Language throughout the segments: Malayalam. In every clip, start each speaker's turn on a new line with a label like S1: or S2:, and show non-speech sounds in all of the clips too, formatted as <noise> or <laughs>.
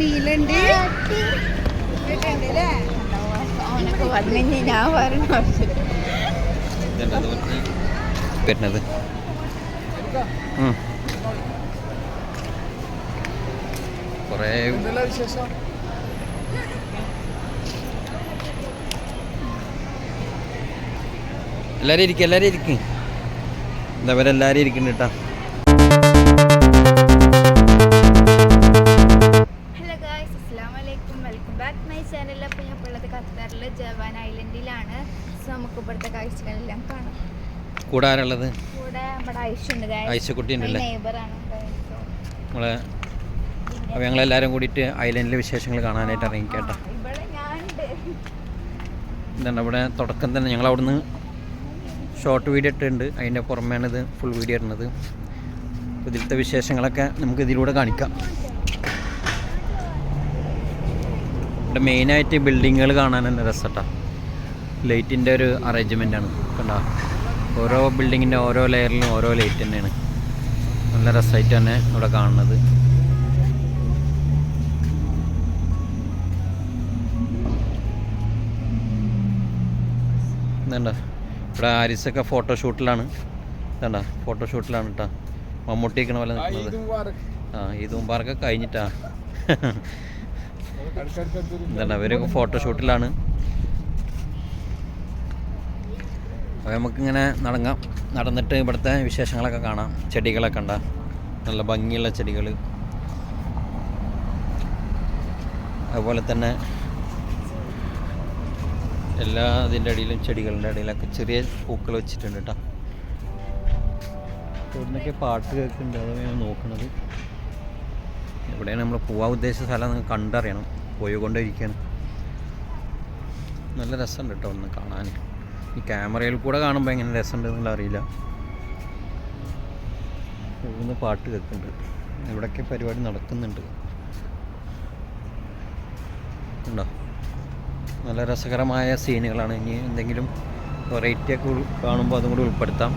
S1: നീലുണ്ട്.
S2: ഓനൊക്കെ വന്നു ഞാൻ
S3: വരുന്നത്. കുറേ
S4: വിശേഷം?
S3: എല്ലാവരും ഇരിക്കും എല്ലാവരും ഇരിക്കും. എന്താ അവരെല്ലാവരും ഇരിക്കുന്നുണ്ട് കേട്ടോ കൂടെ ആരുള്ളത്? ഐശക്കുട്ടി ഉണ്ടല്ലേ നമ്മളെ അപ്പോൾ ഞങ്ങളെല്ലാവരും കൂടിയിട്ട് ഐലൻഡിലെ വിശേഷങ്ങൾ കാണാനായിട്ട് ഇറങ്ങി കേട്ടോ
S2: ഇവിടെ ഞാനുണ്ട്.
S3: എന്താണ് ഇവിടെ തുടക്കം തന്നെ. ഞങ്ങൾ അവിടുന്ന് ഷോർട്ട് വീഡിയോ ഇട്ടിട്ടുണ്ട്. അതിന്റെ പുറമേണിത് ഇത് ഫുൾ വീഡിയോ ഇടുന്നത്. ഇതിലത്തെ വിശേഷങ്ങളൊക്കെ നമുക്ക് ഇതിലൂടെ കാണിക്കാം. ഇവിടെ മെയിനായിട്ട് ബിൽഡിങ്ങുകൾ കാണാൻ തന്നെ രസട്ടാ. ലൈറ്റിന്റെ ഒരു അറേഞ്ച്മെന്റ് ആണ്. കണ്ടോ? ഓരോ ബിൽഡിങ്ങിന്റെ ഓരോ ലെയറിലും ഓരോ ലൈറ്റ് തന്നെയാണ്. നല്ല രസമായിട്ട് തന്നെ ഇവിടെ കാണുന്നത്. ഇതുണ്ട? ഇവിടെ ആരിസൊക്കെ ഫോട്ടോഷൂട്ടിലാണ് ഇതണ്ട? ഫോട്ടോഷൂട്ടിലാണ് കേട്ടോ മമ്മൂട്ടി നിൽക്കണ പോലെ നിൽക്കുന്നത് ആ ഈദ് മുബാറൊക്കെ കഴിഞ്ഞിട്ടാ. എന്താണ് ഇവരൊക്കെ ഫോട്ടോഷൂട്ടിലാണ് അപ്പോൾ നമുക്കിങ്ങനെ നടങ്ങാം. നടന്നിട്ട് ഇവിടുത്തെ വിശേഷങ്ങളൊക്കെ കാണാം. ചെടികളൊക്കെ ഉണ്ടാ നല്ല ഭംഗിയുള്ള ചെടികൾ അതുപോലെ തന്നെ എല്ലാ അതിന്റെ അടിയിലും ചെടികളുടെ അടിയിലൊക്കെ ചെറിയ പൂക്കൾ വെച്ചിട്ടുണ്ട് കേട്ടോ. ഇവിടുന്നൊക്കെ പാട്ട് കേൾക്കുന്നുണ്ട്. അതാണ് ഞാൻ നോക്കുന്നത് എവിടെയാണ് നമ്മൾ പോകാൻ ഉദ്ദേശിച്ച സ്ഥലം നിങ്ങൾ കണ്ടറിയണം. പോയിക്കൊണ്ടിരിക്കുകയാണ് നല്ല രസമുണ്ട് കേട്ടോ ഒന്ന് കാണാൻ. ഈ ക്യാമറയിൽ കൂടെ കാണുമ്പോൾ എങ്ങനെ രസമുണ്ടെന്നുള്ള അറിയില്ല. ഇവിടുന്ന് പാട്ട് കേൾക്കുന്നുണ്ട്. ഇവിടെയൊക്കെ പരിപാടി നടക്കുന്നുണ്ട്. ഉണ്ടോ നല്ല രസകരമായ സീനുകളാണ്. ഇനി എന്തെങ്കിലും വെറൈറ്റി ഒക്കെ കാണുമ്പോൾ അതും കൂടി ഉൾപ്പെടുത്താം.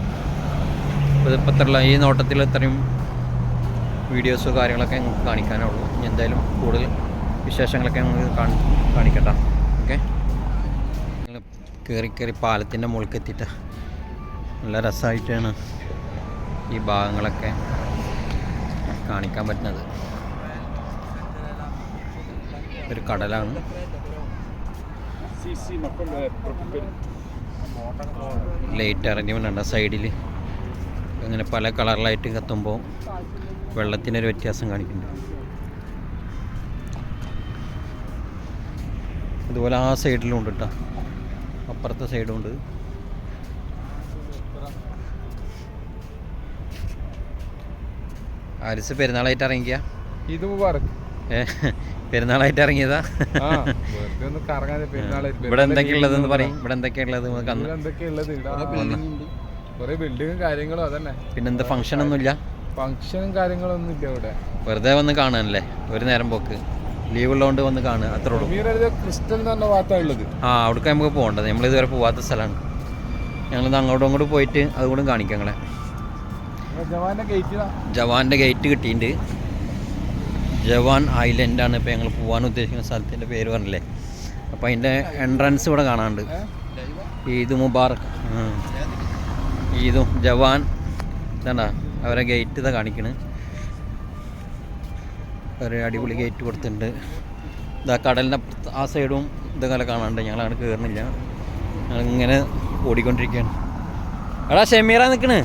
S3: ഇപ്പോൾ ഈ നോട്ടത്തിൽ ഇത്രയും വീഡിയോസോ കാര്യങ്ങളൊക്കെ ഞങ്ങൾക്ക് കാണിക്കാനേ ഉള്ളൂ. ഇനി എന്തായാലും കൂടുതൽ വിശേഷങ്ങളൊക്കെ കാണി കാണിക്കട്ടാം. കയറി കയറി പാലത്തിന്റെ മുകളിൽ എത്തിയിട്ട് നല്ല രസമായിട്ടാണ് ഈ ഭാഗങ്ങളൊക്കെ കാണിക്കാൻ പറ്റുന്നത്. ഒരു കടലാണ്. ലൈറ്റ് അറേഞ്ച്മെന്റ് ഉണ്ട് സൈഡിൽ അങ്ങനെ പല കളറിലായിട്ട് കത്തുമ്പോൾ വെള്ളത്തിനൊരു വ്യത്യാസം കാണിക്കുന്നുണ്ട്. അതുപോലെ ആ സൈഡിലും ഉണ്ട് കേട്ടോ. അപ്പുറത്തെ സൈഡും ഉണ്ട് ആരിസ് പെരുന്നാളായിട്ട് ഇറങ്ങിയ
S4: ഇത്
S3: പെരുന്നാളായിട്ട് ഇറങ്ങിയതാ? ഇവിടെ എന്തൊക്കെയുള്ളതെന്ന് പറയും. ഇവിടെ എന്തൊക്കെയുള്ളത്
S4: എന്തൊക്കെയാ ഉള്ളത്? കുറെ ബിൽഡിങ്ങും കാര്യങ്ങളും അതന്നെ.
S3: പിന്നെന്താ ഫംഗ്ഷൻ ഒന്നുമില്ല?
S4: ഫംഗ്ഷനും കാര്യങ്ങളൊന്നും ഇല്ല ഇവിടെ.
S3: വെറുതെ വന്ന് കാണാനല്ലേ? ഒരു നേരം പോക്ക്. ലീവ് ഉള്ളതുകൊണ്ട് വന്ന് കാണുക അത്രേ ഉള്ളൂ.
S4: ക്രിസ്റ്റൽ എന്ന് പറഞ്ഞ ഭാഗത്താണ്
S3: ആ അവിടെ നമുക്ക് പോകേണ്ടത്. നമ്മൾ ഇതുവരെ പോവാത്ത സ്ഥലമാണ്. ഞങ്ങളിത് അങ്ങോട്ടും അങ്ങോട്ട് പോയിട്ട് അതുകൂടെ കാണിക്കാം ഞങ്ങളെ
S4: ജവാന്റെ ഗേറ്റ്
S3: കിട്ടിയിട്ടുണ്ട്. ജവാൻ ഐലൻഡാണ് ഇപ്പോൾ ഞങ്ങൾ പോകാൻ ഉദ്ദേശിക്കുന്ന സ്ഥലത്തിന്റെ പേര് പറഞ്ഞില്ലേ? അപ്പൊ അതിന്റെ എൻട്രൻസ് ഇവിടെ കാണാനുണ്ട്. ഈദ് മുബാറക്. ഈദും ജവാൻ ഇതാണ്ടാ അവരെ ഗേറ്റ് ഇതാ കാണിക്കണ്. ഒരു അടിപൊളി ഗേറ്റ് കൊടുത്തിട്ടുണ്ട്. ഇതാ കടലിന്റെ ആ സൈഡും ഇതൊക്കെ കാണാനുണ്ട്. ഞങ്ങളങ്ങനെ കയറുന്നില്ല ഞങ്ങളിങ്ങനെ ഓടിക്കൊണ്ടിരിക്കുകയാണ്. എടാ ഷെമീറ നിൽക്കണ്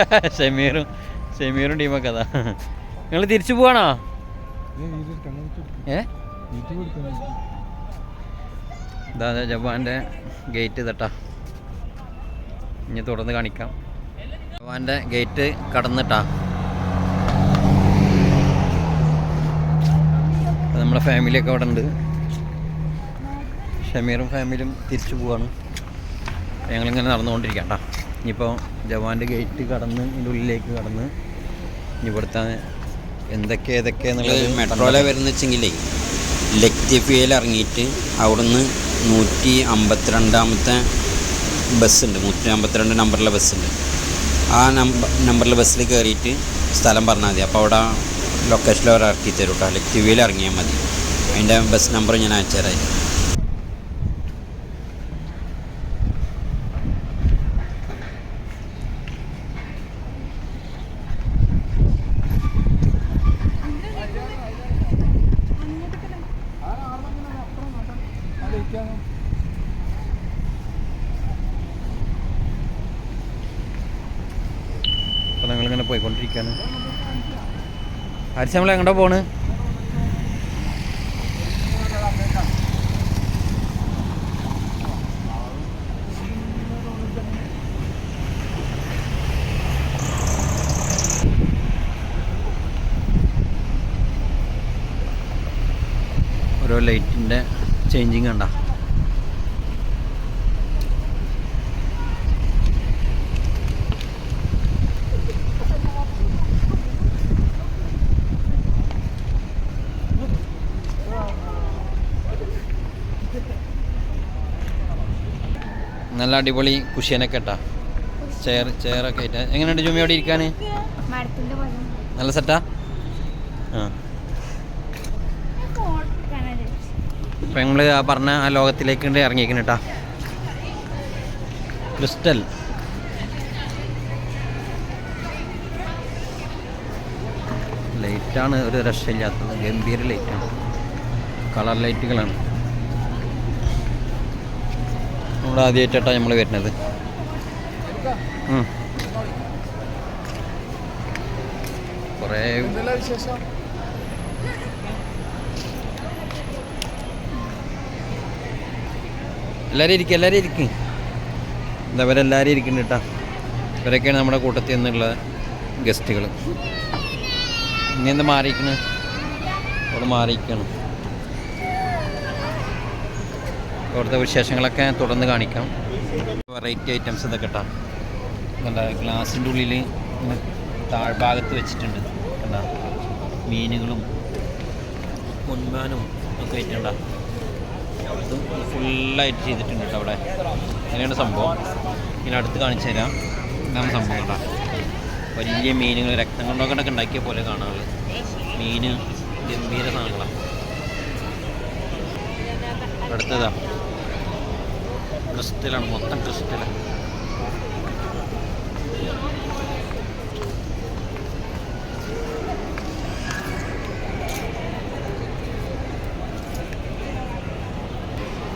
S3: <laughs> ഷെമീറും ഷെമീറും ടീമൊക്കെ അതാ. നിങ്ങൾ തിരിച്ചു പോവാണോ? ഏ? ഇതാ ജവാന്റെ ഗേറ്റ് തട്ടാ ഇനി തുടർന്ന് കാണിക്കാം. ജപ്പാന്റെ ഗേറ്റ് കടന്നിട്ടാ. നമ്മുടെ ഫാമിലിയൊക്കെ അവിടെ ഉണ്ട്. ഷമീറും ഫാമിലിയും തിരിച്ചു പോവാണ്. ഞങ്ങളിങ്ങനെ നടന്നുകൊണ്ടിരിക്കണ്ട ഇനിയിപ്പോൾ ജവാന്റെ ഗേറ്റ് കടന്ന് ഇതിന്റെ ഉള്ളിലേക്ക് കടന്ന് ഇനി ഇവിടുത്തെ എന്തൊക്കെ ഏതൊക്കെ എന്നുള്ളത്
S5: മെട്രോയിലെ വരുന്ന വെച്ചെങ്കിലേ ലക്തിഫിയയിൽ ഇറങ്ങിയിട്ട് അവിടുന്ന് നൂറ്റി അമ്പത്തിരണ്ടാമത്തെ ബസ്സുണ്ട്. നൂറ്റി അമ്പത്തിരണ്ട് നമ്പറിലെ ബസ്സുണ്ട്. ആ നമ്പർ നമ്പറിലെ ബസ്സിൽ കയറിയിട്ട് സ്ഥലം പറഞ്ഞാൽ മതി. അപ്പോൾ അവിടെ ലൊക്കേഷനിൽ അവർ ഇറക്കി തരും കേട്ടോ അല്ലെങ്കിൽ ലക്തിവിയിൽ ഇറങ്ങിയാൽ മതി. അതിന്റെ ബസ് നമ്പർ ഞാൻ അയച്ചു തരാം.
S3: അപ്പോൾ ഞങ്ങളിങ്ങനെ പോയിക്കൊണ്ടിരിക്കുകയാണ്. ആരിച്ച് നമ്മൾ എങ്ങോട്ടാ പോണ്? ഓരോ ലൈറ്റിന്റെ ചേഞ്ചിങ് കണ്ട. നല്ല അടിപൊളി കുഷ്യനൊക്കെ ഇട്ടാ ചെയർ ചെയറൊക്കെ ആയിട്ട്. എങ്ങനെയുണ്ട് ജുമി അവിടെ ഇരിക്കാൻ നല്ല സെറ്റാ? ആ. ഇപ്പം നമ്മൾ ആ പറഞ്ഞ ആ ലോകത്തിലേക്ക് ഉണ്ട് ഇറങ്ങിയിരിക്കുന്നു കേട്ടാ ക്രിസ്റ്റൽ. ലൈറ്റാണ് ഒരു രക്ഷയില്ലാത്തത്. ഗംഭീര ലൈറ്റാണ്. കളർ ലൈറ്റുകളാണ്. നമ്മൾ ആദ്യമായിട്ടാണ് നമ്മൾ വരുന്നത്. കുറേ എല്ലാവരും ഇരിക്കും എല്ലാവരും ഇരിക്കും. എന്താ ഇവരെല്ലാവരും ഇരിക്കുന്നുണ്ട് കേട്ടോ ഇവരൊക്കെയാണ് നമ്മുടെ കൂട്ടത്തിൽ നിന്നുള്ള ഗസ്റ്റുകൾ ഇനി എന്ത് മാറിയിരിക്കണ്? അവിടെ മാറിയിരിക്കണം. അവിടുത്തെ വിശേഷങ്ങളൊക്കെ തുടർന്ന് കാണിക്കാം. വെറൈറ്റി ഐറ്റംസ് ഇതൊക്കെ കേട്ടോ നല്ല ഗ്ലാസിന്റെ ഉള്ളിൽ താഴ്ഭാഗത്ത് വെച്ചിട്ടുണ്ട്. കണ്ടാ മീനുകളും പൊന്മാനും ഒക്കെ ആയിട്ടുണ്ടാ. ഇത് ഫുള്ളായിട്ട് ചെയ്തിട്ടുണ്ട് കേട്ടോ അവിടെ. അങ്ങനെയാണ് സംഭവം. ഇങ്ങനെ അടുത്ത് കാണിച്ചു തരാം. ഇതാണ് സംഭവം കേട്ടോ വലിയ മീനുകൾ രക്തം കൊണ്ടൊക്കെ ഉണ്ടാക്കിയ പോലെ കാണാറുള്ളത് മീന് ഗംഭീര സാധനങ്ങളാണ് അടുത്തതാ. ക്രിസ്റ്റലാണ് മൊത്തം ക്രിസ്റ്റൽ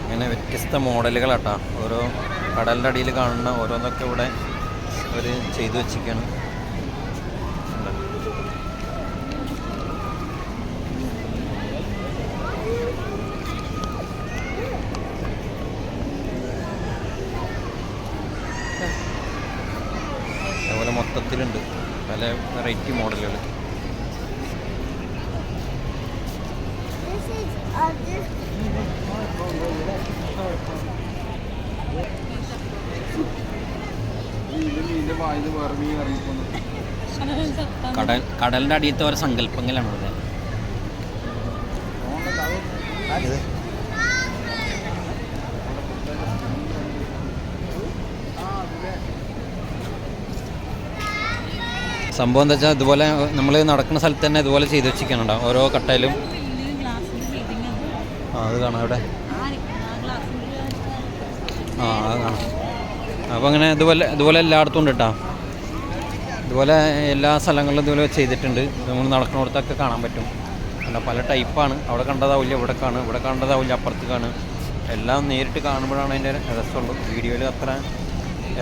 S3: ഇങ്ങനെ വ്യത്യസ്ത മോഡലുകളാട്ടാ. ഓരോ കടലിന്റെ അടിയിൽ കാണുന്ന ഓരോന്നൊക്കെ ഇവിടെ അവർ ചെയ്തു വെച്ചിരിക്കുകയാണ് കണ്ടോ? അതുപോലെ മൊത്തത്തിലുണ്ട് പല വെറൈറ്റി മോഡലുകൾ കടൽ കടലിന്റെ അടിയത്തെ ഓരോ സങ്കല്പങ്ങളാണ് ഇവിടെ. സംഭവം എന്താ വെച്ചാൽ ഇതുപോലെ നമ്മൾ നടക്കുന്ന സ്ഥലത്ത് തന്നെ ഇതുപോലെ ചെയ്ത് വെച്ചിരിക്കണുണ്ടോ ഓരോ കട്ടയിലും. ആ അത് കാണാം അവിടെ. ആ അത് കാണാം അപ്പോൾ അങ്ങനെ ഇതുപോലെ ഇതുപോലെ എല്ലായിടത്തും ഉണ്ട് കേട്ടോ. ഇതുപോലെ എല്ലാ സ്ഥലങ്ങളിലും ഇതുപോലെ ചെയ്തിട്ടുണ്ട്. നമ്മൾ നടക്കുന്നിടത്തൊക്കെ കാണാൻ പറ്റും. അല്ല പല ടൈപ്പാണ് അവിടെ കണ്ടതാവില്ല ഇവിടെ കാണും. ഇവിടെ കണ്ടതാവില്ല അപ്പുറത്ത് കാണും. എല്ലാം നേരിട്ട് കാണുമ്പോഴാണ് അതിന്റെ രസമുള്ളൂ. വീഡിയോയിൽ അത്ര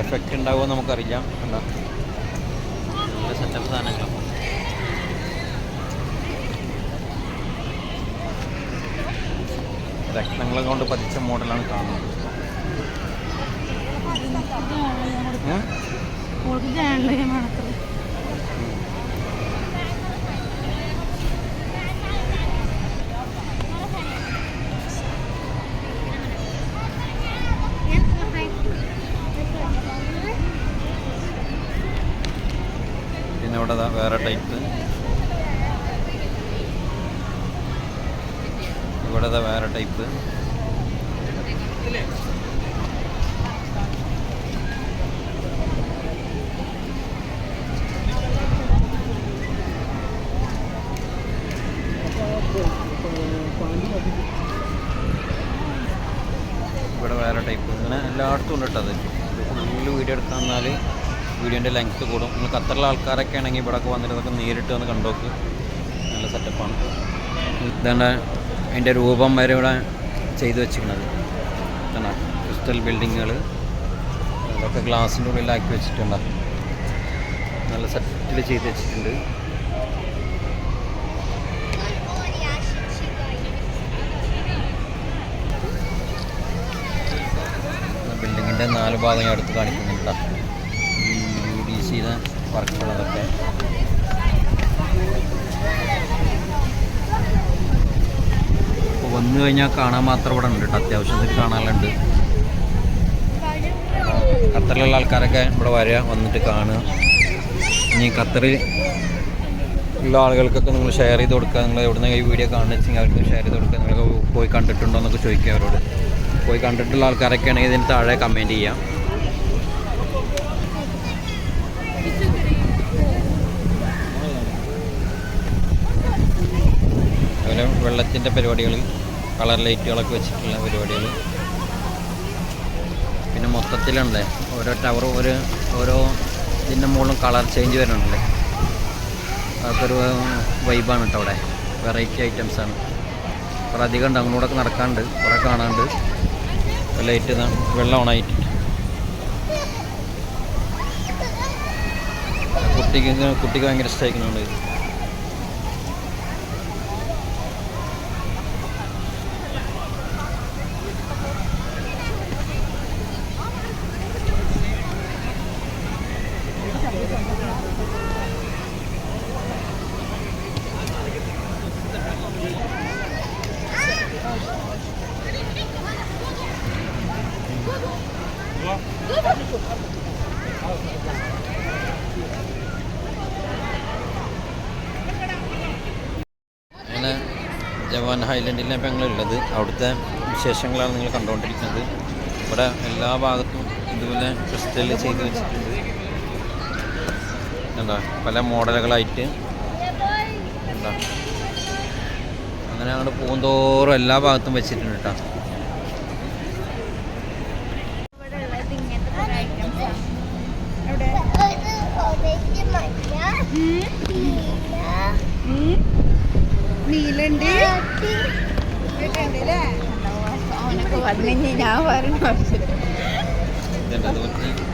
S3: എഫക്റ്റ് ഉണ്ടാവുമോ നമുക്കറിയാം എന്താ നല്ല സെറ്റപ്പ് സാധനങ്ങളും. രക്തങ്ങളെ കൊണ്ട് പതിച്ച മോഡലാണ് കാണുന്നത്? പിന്നെ ഇവിടെ വേറെ ടൈപ്പ്. ഇവിടെ വേറെ ടൈപ്പ്. ഇവിടെ വേറെ ടൈപ്പ്. അങ്ങനെ എല്ലായിടത്തും ഉണ്ട് കേട്ടോ അത്. ഫുള്ള് വീഡിയോ എടുക്കാൻ വീഡിയോന്റെ ലെങ്ത്ത് കൂടും. നിങ്ങൾ ഖത്തറിലെ ആൾക്കാരൊക്കെ ആണെങ്കിൽ ഇവിടെയൊക്കെ വന്നിട്ട് അതൊക്കെ നേരിട്ട് വന്ന് കണ്ടോക്ക് നല്ല സെറ്റപ്പാണ് ഇതാണ് അതിന്റെ രൂപം വരെ ഇവിടെ ചെയ്തു വെച്ചിരിക്കുന്നത്. ഇതാണ് ക്രിസ്റ്റൽ ബിൽഡിങ്ങുകൾ അതൊക്കെ ഗ്ലാസിന്റെ ഉള്ളിലാക്കി വെച്ചിട്ടുണ്ട്. നല്ല സെറ്റിൽ ചെയ്ത് വെച്ചിട്ടുണ്ട്. ബിൽഡിങ്ങിന്റെ നാല് ഭാഗം ഞാൻ എടുത്ത് കാണിക്കുന്നുണ്ട് വർക്കുകളതൊക്കെ ഇപ്പോൾ വന്നു കഴിഞ്ഞാൽ കാണാൻ മാത്രം ഇവിടെ ഉണ്ട് കേട്ടോ. അത്യാവശ്യത്തിന് കാണാനുണ്ട്. ഖത്തറിലുള്ള ആൾക്കാരൊക്കെ ഇവിടെ വരിക വന്നിട്ട് കാണുക. ഇനി ഖത്തറിൽ ഉള്ള ആളുകൾക്കൊക്കെ നിങ്ങൾ ഷെയർ ചെയ്ത് കൊടുക്കുക. നിങ്ങൾ എവിടുന്ന് ഈ വീഡിയോ കാണുന്ന വെച്ചെങ്കിൽ അവർക്ക് ഷെയർ ചെയ്ത് കൊടുക്കുക. നിങ്ങൾ പോയി കണ്ടിട്ടുണ്ടോ എന്നൊക്കെ ചോദിക്കുക അവരോട്. പോയി കണ്ടിട്ടുള്ള ആൾക്കാരൊക്കെ ആണെങ്കിൽ ഇതിന് താഴെ കമന്റ് ചെയ്യാം. അതുപോലെ വെള്ളത്തിന്റെ പരിപാടികൾ കളർ ലൈറ്റുകളൊക്കെ വെച്ചിട്ടുള്ള പരിപാടികൾ. പിന്നെ മൊത്തത്തിലുണ്ട്. ഓരോ ടവർ ഒരു ഓരോ ഇതിന്റെ മുകളിലും കളർ ചേഞ്ച് വരുന്നുണ്ടല്ലേ അതൊക്കെ ഒരു വൈബാണ് കേട്ടോ അവിടെ. വെറൈറ്റി ഐറ്റംസാണ് കുറേ അധികം ഉണ്ട്. അങ്ങോട്ടൊക്കെ നടക്കാണ്ട് കുറേ കാണാണ്ട് ലൈറ്റ് വെള്ളം ഓണായിട്ട് കുട്ടിക്ക് കുട്ടിക്ക് ഭയങ്കര ഇഷ്ടമായിക്കുന്നുണ്ട് ഇത് അങ്ങനെ ജവാൻ ഹൈലൻഡിലാണ് ഇപ്പോൾ ഞങ്ങളുള്ളത് അവിടുത്തെ വിശേഷങ്ങളാണ് നിങ്ങൾ കണ്ടുകൊണ്ടിരിക്കുന്നത്. ഇവിടെ എല്ലാ ഭാഗത്തും ഇതുപോലെ ക്രിസ്റ്റൽ ചെയ്ത് വെച്ചിട്ടുണ്ട്. എന്താ പല മോഡലുകളായിട്ട്. എന്താ അങ്ങനെ അങ്ങോട്ട് പോകുന്തോറും എല്ലാ ഭാഗത്തും വെച്ചിട്ടുണ്ട് കേട്ടോ
S2: ഇവിടെ ഉള്ളത് ഇങ്ങനത്തെ കുറേ ഐറ്റംസ് ആണ്
S1: നീലുണ്ട്
S2: അവനൊക്കെ വന്നു കഴിഞ്ഞാൽ ഞാൻ പറയണ ആവശ്യം
S3: ഇതുണ്ട് അതുപോലെ ഈ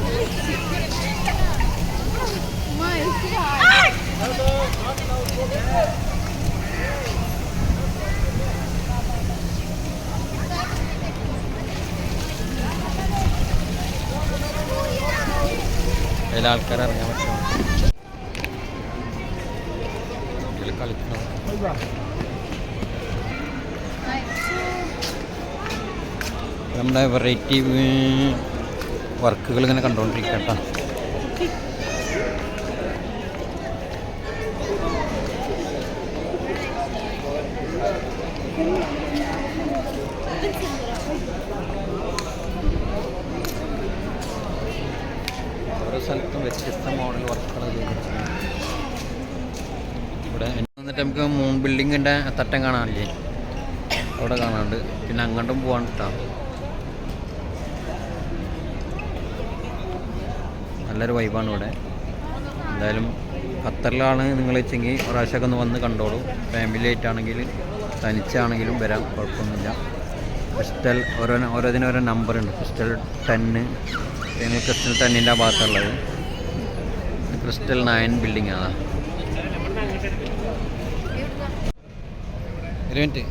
S3: അതിന് അതിൽ ആൾക്കാർ ഇറങ്ങാൻ പറ്റുമോ? കുട്ടികൾ കളിക്കണം? നമ്മുടെ വെറൈറ്റി വർക്കുകൾ ഇങ്ങനെ കണ്ടുകൊണ്ടിരിക്കട്ടോ ഓരോ സ്ഥലത്തും വ്യത്യസ്ത മോഡൽ വർക്കുകൾ ഇവിടെ വന്നിട്ട് നമുക്ക് മൂൺ ബിൽഡിങ്ങിന്റെ തട്ടം കാണാനില്ലേ? അവിടെ കാണാനുണ്ട്. പിന്നെ അങ്ങോട്ടും പോകാൻ കേട്ടോ നല്ലൊരു വൈബാണ് ഇവിടെ. എന്തായാലും ഖത്തറിലാണ് നിങ്ങൾ വെച്ചെങ്കിൽ പ്രാവശ്യമൊക്കെ ഒന്ന് വന്ന് കണ്ടോളൂ. ഫാമിലി ആയിട്ടാണെങ്കിൽ തനിച്ചാണെങ്കിലും വരാം കുഴപ്പമൊന്നുമില്ല. ക്രിസ്റ്റൽ ഓരോ ഓരോതിനും ഓരോ നമ്പർ ഉണ്ട്. ക്രിസ്റ്റൽ ടെന്ന് ഞങ്ങൾ ക്രിസ്റ്റൽ ടെന്നിന്റെ ഭാഗത്തുള്ളത്. ക്രിസ്റ്റൽ നയൻ ബിൽഡിംഗ് ആണ് ഒരു മിനിറ്റ്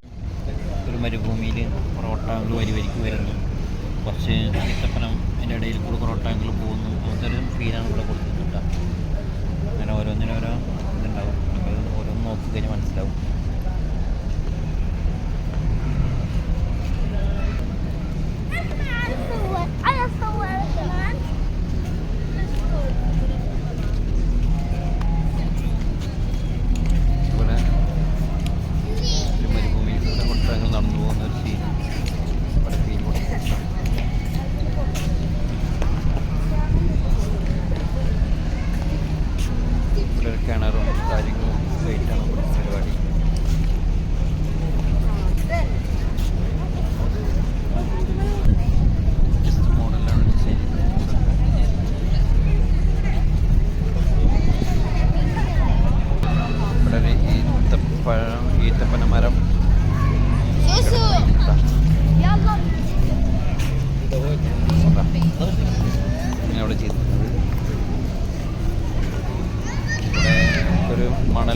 S3: ഒരു മരുഭൂമിയിൽ പൊറോട്ടകൾ വരി വരിക്ക് വരുന്നു കുറച്ച് ഈത്തപ്പനം അതിന്റെ ഇടയിൽ കൂടെ കുറേ ഒട്ടാങ്കിൽ പോകുന്നു. അങ്ങനത്തെ ഒരു ഫീലാണ് ഇവിടെ കേട്ടോ അങ്ങനെ ഓരോന്നിനും ഓരോ ഇതുണ്ടാവും നമുക്ക് ഓരോന്ന് നോക്കി കഴിഞ്ഞാൽ മനസ്സിലാവും.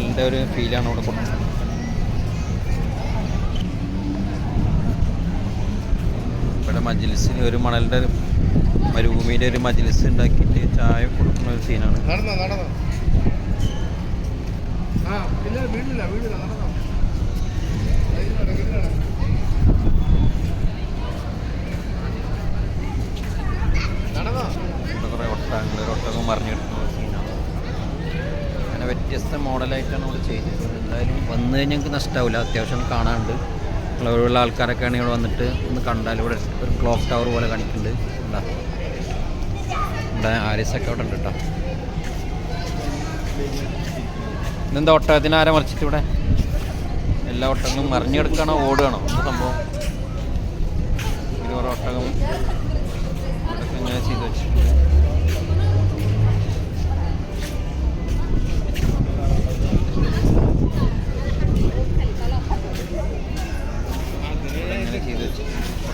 S3: മണലിന്റെ ഒരു ഫീലാണ് അവിടെ കൊടുക്കുന്നത്. ഇവിടെ ഒരു മണലിന്റെ മരുഭൂമിയിലെ ഒരു മജിലിസ് ഉണ്ടാക്കിയിട്ട് ചായ കൊടുക്കുന്ന ഒരു സീനാണ് കുറേ ഒട്ടകങ്ങൾ ഒരു ഒട്ടകം അങ്ങനെ വ്യത്യസ്ത മോഡലായിട്ടാണ് നമ്മൾ ചെയ്തിട്ടുള്ളത് എന്തായാലും വന്നു കഴിഞ്ഞാൽ ഞങ്ങൾക്ക് നഷ്ടമാവില്ല അത്യാവശ്യം കാണാനുണ്ട്. ഉള്ള ആൾക്കാരൊക്കെ ഇവിടെ വന്നിട്ട് ഒന്ന് കണ്ടാൽ ഇവിടെ ഒരു ക്ലോക്ക് ടവർ പോലെ കാണിക്കുന്നുണ്ട് ഇവിടെ ആരിസൊക്കെ അവിടെ ഉണ്ട് കേട്ടോ ഇതെന്താ ഒട്ടകത്തിന് ആരെ മറിച്ചിട്ട് ഇവിടെ? എല്ലാ ഒട്ടകങ്ങളും മറിഞ്ഞെടുക്കണോ ഓടുകയാണോ? എന്ത് സംഭവം? കുറേ ഒട്ടകം ഇങ്ങനെ ചെയ്ത് വെച്ചിട്ടുണ്ട്.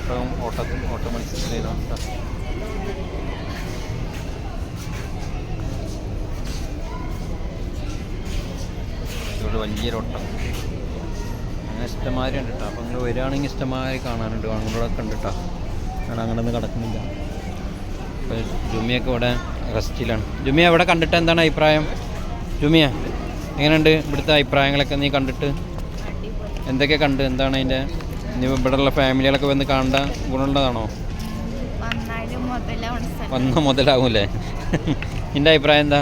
S3: വെച്ചിട്ടുണ്ട് ഓട്ടത്തും ഓട്ട മത്സരത്തിലാണ് കേട്ടോ ഇവിടെ വലിയൊരു ഒട്ടം അങ്ങനെ ഇഷ്ടമാതിരി ഉണ്ട് കേട്ടോ അപ്പം നിങ്ങൾ വരികയാണെങ്കിൽ ഇഷ്ടമാതിരി കാണാനുണ്ട്. അങ്ങോട്ടൊക്കെ ഉണ്ട് കേട്ടോ ഞാൻ അങ്ങനെ ഒന്നും കിടക്കുന്നില്ല. അപ്പോൾ ജുമിയൊക്കെ ഇവിടെ റെസ്റ്റിലാണ്. ജുമിയ ഇവിടെ കണ്ടിട്ട് എന്താണ് അഭിപ്രായം? ജുമിയ എങ്ങനെയുണ്ട് ഇവിടുത്തെ അഭിപ്രായങ്ങളൊക്കെ നീ കണ്ടിട്ട്? എന്തൊക്കെ കണ്ട്? എന്താണ് അതിന്റെ ഇനി ഇവിടെയുള്ള ഫാമിലികളൊക്കെ വന്ന് കാണേണ്ട ഗുണമുള്ളതാണോ? വന്ന മുതലാകൂലേ നിന്റെ അഭിപ്രായം എന്താ?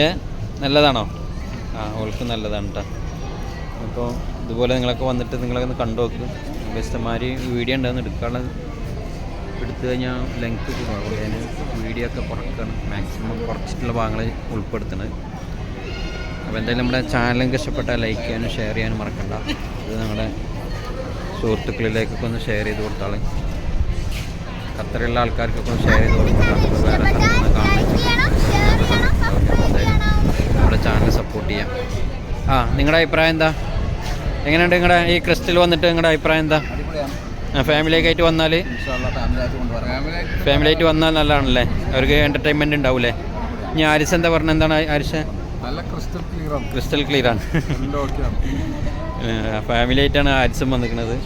S3: ഏ? നല്ലതാണോ? ആ ഓൾക്ക് നല്ലതാണ് കേട്ടോ അപ്പോൾ ഇതുപോലെ നിങ്ങളൊക്കെ വന്നിട്ട് നിങ്ങളൊക്കെ ഒന്ന് കണ്ടു നോക്ക്. ഇഷ്ടമാതിരി വീഡിയോ ഉണ്ടാകുന്ന എടുക്കാനുള്ള എടുത്തു കഴിഞ്ഞാൽ ലെങ്ത് കൂടും. അതിന് വീഡിയോ ഒക്കെ കുറക്കണം. മാക്സിമം കുറച്ചിട്ടുള്ള ഭാഗങ്ങൾ ഉൾപ്പെടുത്തണത് അപ്പോൾ എന്തായാലും നമ്മുടെ നിങ്ങൾക്ക് ഇഷ്ടപ്പെട്ടാൽ ലൈക്ക് ചെയ്യാനും ഷെയർ ചെയ്യാനും മറക്കണ്ട. ഇത് നമ്മുടെ സുഹൃത്തുക്കളിലേക്കൊക്കെ ഒന്ന് ഷെയർ ചെയ്ത് കൊടുത്താളെ. ഖത്തറിലുള്ള ആൾക്കാർക്കൊക്കെ ഒന്ന് ഷെയർ ചെയ്ത് അപ്പോൾ വേറെ സ്ഥലത്ത് നിന്ന് കാണാൻ നമ്മുടെ ചാനൽ സപ്പോർട്ട് ചെയ്യാം. ആ നിങ്ങളുടെ അഭിപ്രായം എന്താ? എങ്ങനെയുണ്ട് നിങ്ങളുടെ ഈ ക്രിസ്റ്റൽ വന്നിട്ട് നിങ്ങളുടെ അഭിപ്രായം എന്താ? ഫാമിലിയൊക്കെ ആയിട്ട് വന്നാൽ ഫാമിലി ആയിട്ട് വന്നാൽ നല്ലതാണല്ലേ? അവർക്ക് എന്റർടൈൻമെന്റ് ഉണ്ടാവില്ലേ ഇനി ആരിസ് എന്താ പറഞ്ഞത് എന്താണ് ആരിസ്?
S4: നല്ല ക്രിസ്റ്റൽ ക്ലിയർ ആണ്.
S3: ഫാമിലി ആയിട്ടാണ് ആരിസും വന്നിരിക്കുന്നത്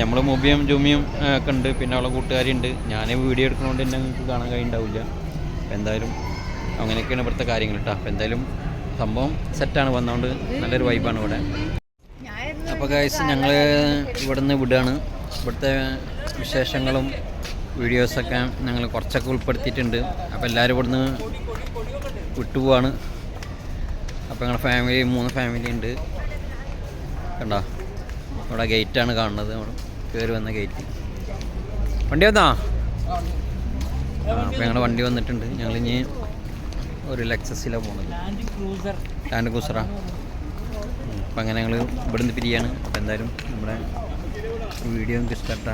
S3: നമ്മൾ മുബിയും ജുമിയും ഒക്കെ ഉണ്ട്. പിന്നെ അവളെ കൂട്ടുകാരുണ്ട് ഞാൻ വീഡിയോ എടുക്കുന്നതുകൊണ്ട് തന്നെ നിങ്ങൾക്ക് കാണാൻ കഴിയുണ്ടാവില്ല. അപ്പം എന്തായാലും അങ്ങനെയൊക്കെയാണ് ഇവിടുത്തെ കാര്യങ്ങൾ കേട്ടോ അപ്പം എന്തായാലും സംഭവം സെറ്റാണ് വന്നതുകൊണ്ട് നല്ലൊരു വൈബാണ് ഇവിടെ. അപ്പോൾ ഗൈസ് ഞങ്ങൾ ഇവിടുന്ന് വിടുകയാണ് ഇവിടുത്തെ വിശേഷങ്ങളും വീഡിയോസൊക്കെ ഞങ്ങൾ കുറച്ചൊക്കെ ഉൾപ്പെടുത്തിയിട്ടുണ്ട്. അപ്പോൾ എല്ലാവരും ഇവിടുന്ന് വിട്ടുപോവാണ്. അപ്പോൾ ഞങ്ങളുടെ ഫാമിലി മൂന്ന് ഫാമിലി ഉണ്ട്. കണ്ടോ? ഇവിടെ ഗേറ്റാണ് കാണുന്നത്. നമ്മൾ കയറി വന്ന ഗേറ്റ്. വണ്ടി വന്നാ? അപ്പോൾ ഞങ്ങളുടെ വണ്ടി വന്നിട്ടുണ്ട്. ഞങ്ങൾ ഇനി ഒരു ലെക്സസിലാണ് പോകുന്നത് ലാൻഡ് ക്രൂസറാ അപ്പം അങ്ങനെ ഞങ്ങൾ ഇവിടുന്ന് പിരിയാണ്. അപ്പോൾ എന്തായാലും നമ്മുടെ വീഡിയോ നിങ്ങൾക്ക് ഇഷ്ടപ്പെട്ട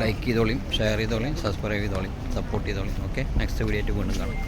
S3: ലൈക്ക് ചെയ്തോളിയും ഷെയർ ചെയ്തോളിയും സബ്സ്ക്രൈബ് ചെയ്തോളിയും സപ്പോർട്ട് ചെയ്തോളിയും ഓക്കെ നെക്സ്റ്റ് വീഡിയോ ആയിട്ട് വീണ്ടും കാണാം.